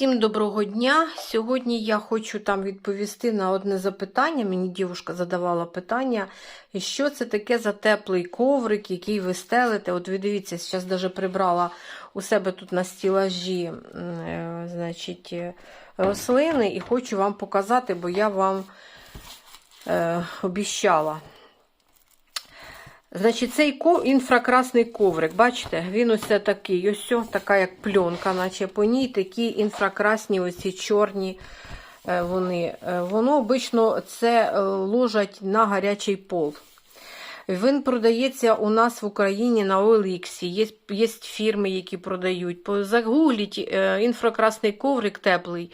Всім доброго дня. Сьогодні я хочу там відповісти на одне запитання. Мені дівчинка задавала питання, що це таке за теплий коврик, який ви стелите. От ви дивіться, зараз даже прибрала у себе тут на стілажі е, значить, е, рослини і хочу вам показати, бо я вам е, обіщала. Значить, цей інфракрасний коврик, бачите, він ось такий, ось така як пленка, наче по ній такі інфракрасні, ось чорні е, вони. Е, Воно обично це е, ложать на гарячий пол. Він продається у нас в Україні на OLX. Є, є фірми, які продають. Загугліть е, інфракрасний коврик теплий.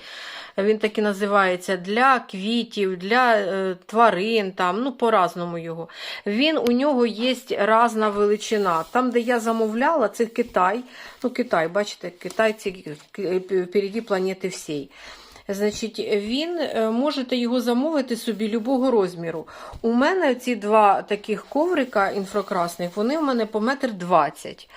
Він так і називається для квітів, для е, тварин, там, ну, по-разному його. Він у нього є різна величина. Там, де я замовляла, це Китай. Ну, Китай, бачите, китайці е, впереді планети всієї. Значить, він е, можете його замовити собі любого розміру. У мене ці два таких коврика інфракрасних, вони у мене по метр двадцять.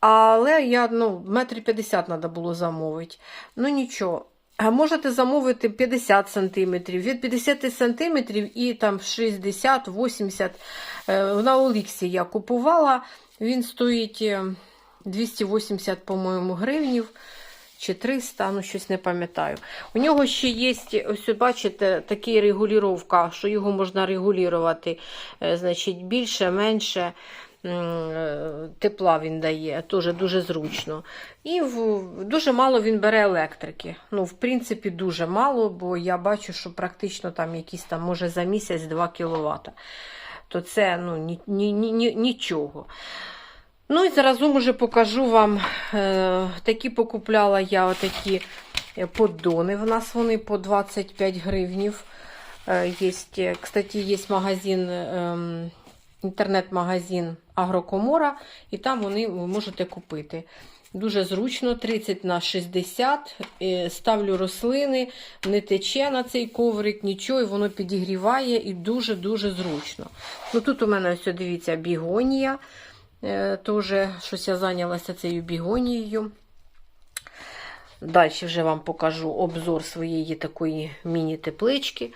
Але я ну, метр п'ятдесят треба було замовити. Ну нічого. Можете замовити 50 сантиметрів, від 50 сантиметрів і там 60-80. Е, На Оліксі я купувала. Він стоїть е, 280, по-моєму, гривнів чи 300, ну щось не пам'ятаю. У нього ще є, ось бачите, такий регулювання, що його можна регулювати. е, Значить, більше, менше е, тепла він дає, теж дуже зручно. І в, дуже мало він бере електрики. Ну, в принципі, дуже мало, бо я бачу, що практично там якісь там, може, за місяць 2 кВт. То це ну, ні, ні, ні, ні- нічого. Ну і заразом уже покажу вам. Е, такі покупляла я отакі е, поддони. В нас вони по 25 гривнів. Е, е, кстати, є магазин, ем, інтернет-магазин Агрокомора, і там вони ви можете купити. Дуже зручно, 30 на 60. Е, Ставлю рослини, не тече на цей коврик, нічого, і воно підігріває і дуже-дуже зручно. Ну Тут у мене ось, дивіться, бігонія. Е, Теж щось я зайнялася цією бігонією. Далі вже вам покажу обзор своєї такої міні-теплички.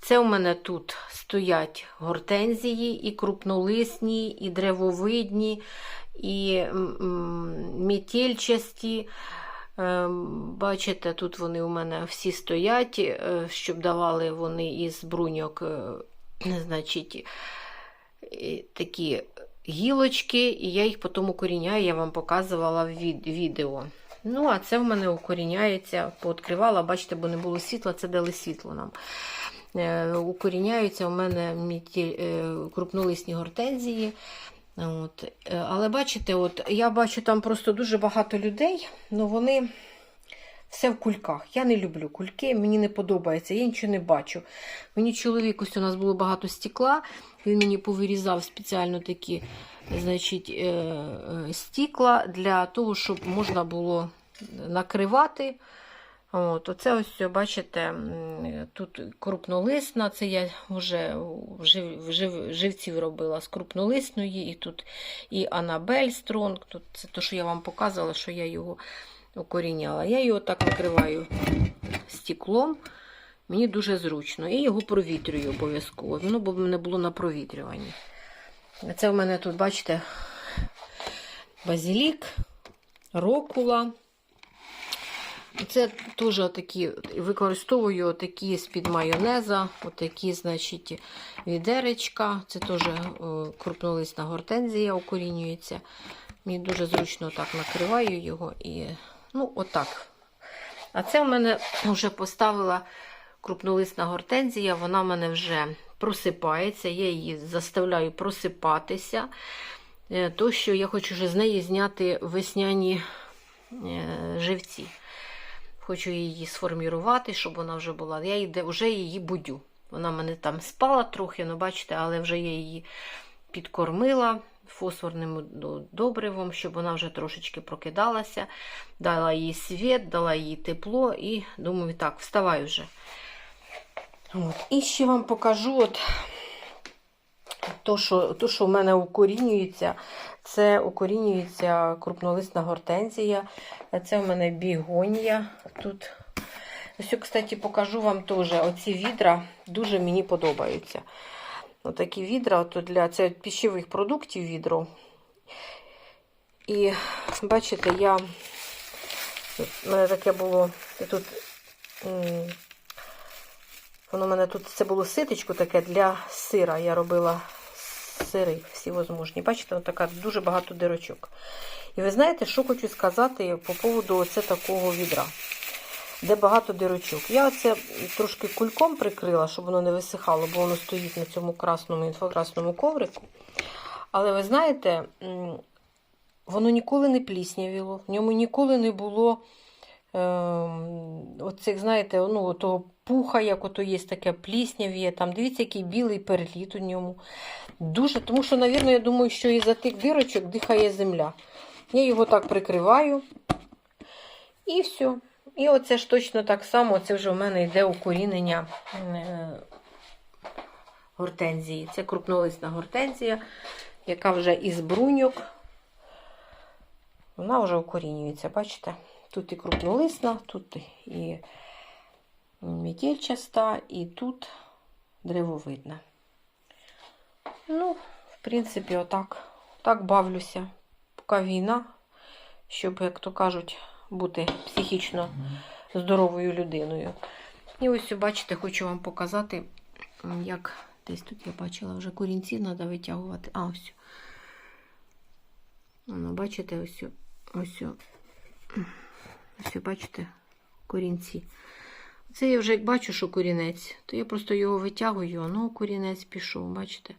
Це у мене тут стоять гортензії, і крупнолисні, і древовидні, і м, м, метельчасті. Е, Бачите, тут вони у мене всі стоять, е, щоб давали вони із бруньок, значить, такі гілочки, і я їх потім укоріняю, я вам показувала в відео. Ну, а це в мене укоріняється, пооткривала, бачите, бо не було світла, це дали світло нам. Е, Укоріняються у мене е, крупнолисні гортензії. От. Е, Але бачите, от, я бачу там просто дуже багато людей, але вони все в кульках. Я не люблю кульки, мені не подобається, я нічого не бачу. Мені чоловік, ось у нас було багато стекла, він мені повирізав спеціально такі значить, е, е, стекла для того, щоб можна було накривати. От, оце ось, бачите, тут крупнолисна, це я вже жив, жив, живців робила з крупнолисної, і тут і Анабель Стронг, тут це те, що я вам показувала, що я його укоріняла. Я його так накриваю стеклом. Мені дуже зручно. І його провітрюю обов'язково. Воно б не було на провітрюванні. Це в мене тут, бачите, базилік, рокула. Це теж такі, використовую такі з-під майонеза, отакі, значить, відеречка. Це теж е, крупнолисна гортензія укорінюється. Мені дуже зручно так накриваю його і ну, отак. А це в мене вже поставила крупнолисна гортензія, вона в мене вже просипається, я її заставляю просипатися. Е, То, що я хочу вже з неї зняти весняні е, живці. Хочу її сформірувати, щоб вона вже була. Я її, вже її будю. Вона в мене там спала трохи, ну бачите, але вже я її підкормила фосфорним добривом, щоб вона вже трошечки прокидалася. Дала їй світ, дала їй тепло і думаю, так, вставай вже. От. І ще вам покажу, от То, що, то, що в мене укорінюється, це укорінюється крупнолисна гортензія. Це в мене бігонія тут. Ось, кстати, покажу вам теж. Оці відра дуже мені подобаються. Отакі відра от для це від пищевих продуктів відро. І бачите, я у мене таке було тут. м, Воно в мене тут це було ситочко таке для сира. Я робила сири всівозможні. Бачите, от така дуже багато дирочок. І ви знаєте, що хочу сказати по поводу оце такого відра, де багато дирочок. Я оце трошки кульком прикрила, щоб воно не висихало, бо воно стоїть на цьому красному інфокрасному коврику. Але ви знаєте, воно ніколи не пліснявіло, в ньому ніколи не було ем, оцих, знаєте, ну, того пуха, як ото є таке пліснявіє. Там дивіться, який білий переліт у ньому. Дуже, тому що, навірно, я думаю, що із-за тих дирочок дихає земля. Я його так прикриваю. І все. І оце ж точно так само, це вже в мене йде укорінення е, гортензії. Це крупнолисна гортензія, яка вже із бруньок. Вона вже укорінюється, бачите? Тут і крупнолисна, тут і метельчаста, і тут древовидна. Ну, в принципі, отак. Так бавлюся. Поки війна, щоб, як то кажуть, бути психічно здоровою людиною. І ось, бачите, хочу вам показати, як десь тут я бачила вже корінці, треба витягувати. А, ось. Воно, бачите, ось, ось, ось, бачите, корінці. Це я вже як бачу, що корінець, то я просто його витягую, ну, корінець пішов, бачите.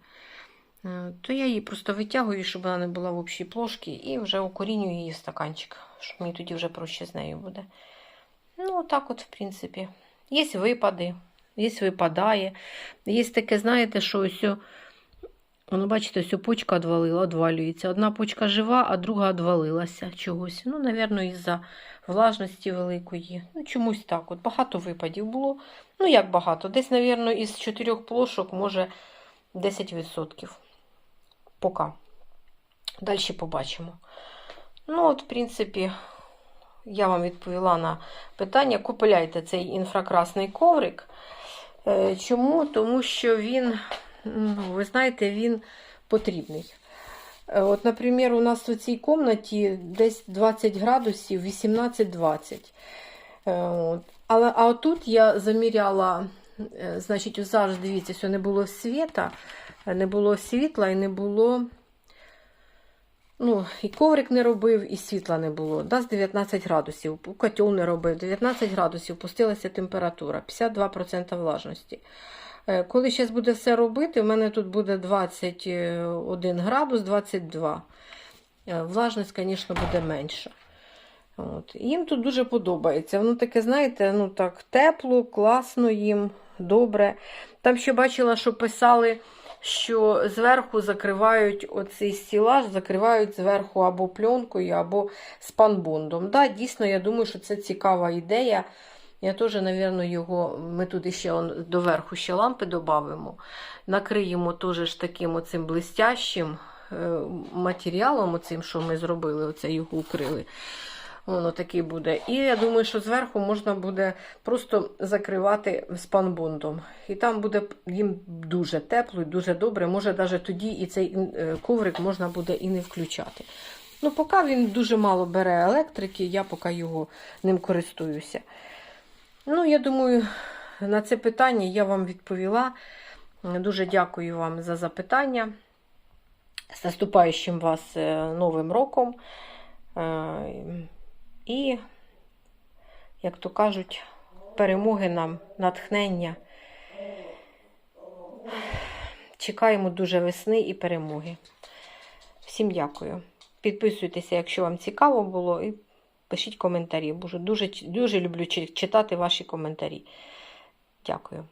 Е, То я її просто витягую, щоб вона не була в общій плошці, і вже укорінюю її в стаканчик, щоб мені тоді вже проще з нею буде. Ну, так от, в принципі. Є випади, є випадає. Є таке, знаєте, що ось, воно, бачите, ось почка одвалила, одвалюється. Одна почка жива, а друга одвалилася чогось. Ну, напевно, із-за влажності великої. Ну, чомусь так. От багато випадів було. Ну, як багато? Десь, напевно, із чотирьох плошок, може, 10%. Поки. Далі побачимо. Ну, от, в принципі, я вам відповіла на питання. Купляйте цей інфракрасний коврик. Е, Чому? Тому що він, ну, ви знаєте, він потрібний. Е, От, наприклад, у нас у цій кімнаті десь 20 градусів, 18-20. Е. А отут я заміряла, значить, зараз дивіться, що не було світа, не було світла і не було. Ну, і коврик не робив, і світла не було. Да, з 19 градусів. Котел не робив. 19 градусів пустилася температура, 52% влажності. Е, Коли зараз буде все робити, у мене тут буде 21 градус, 22. Е, Влажність, звісно, буде менша. От. Їм тут дуже подобається. Воно таке, знаєте, ну так, тепло, класно їм, добре. Там ще бачила, що писали, що зверху закривають оцей стілаж, закривають зверху або пленкою, або спанбондом. Да, дійсно, я думаю, що це цікава ідея. Я теж, мабуть, його, ми туди ще он, доверху ще лампи додамо. Накриємо теж ж таким оцим блистящим е, матеріалом, оцим, що ми зробили, оце його укрили. Воно такий буде. І я думаю, що зверху можна буде просто закривати спанбондом. І там буде їм дуже тепло і дуже добре. Може, навіть тоді і цей е, коврик можна буде і не включати. Ну, поки він дуже мало бере електрики, я поки його ним користуюся. Ну, я думаю, на це питання я вам відповіла. Дуже дякую вам за запитання. З наступаючим вас е, Новим роком. І, як то кажуть, перемоги нам, натхнення. Чекаємо дуже весни і перемоги. Всім дякую. Підписуйтеся, якщо вам цікаво було, і пишіть коментарі. Боже, дуже, дуже люблю читати ваші коментарі. Дякую.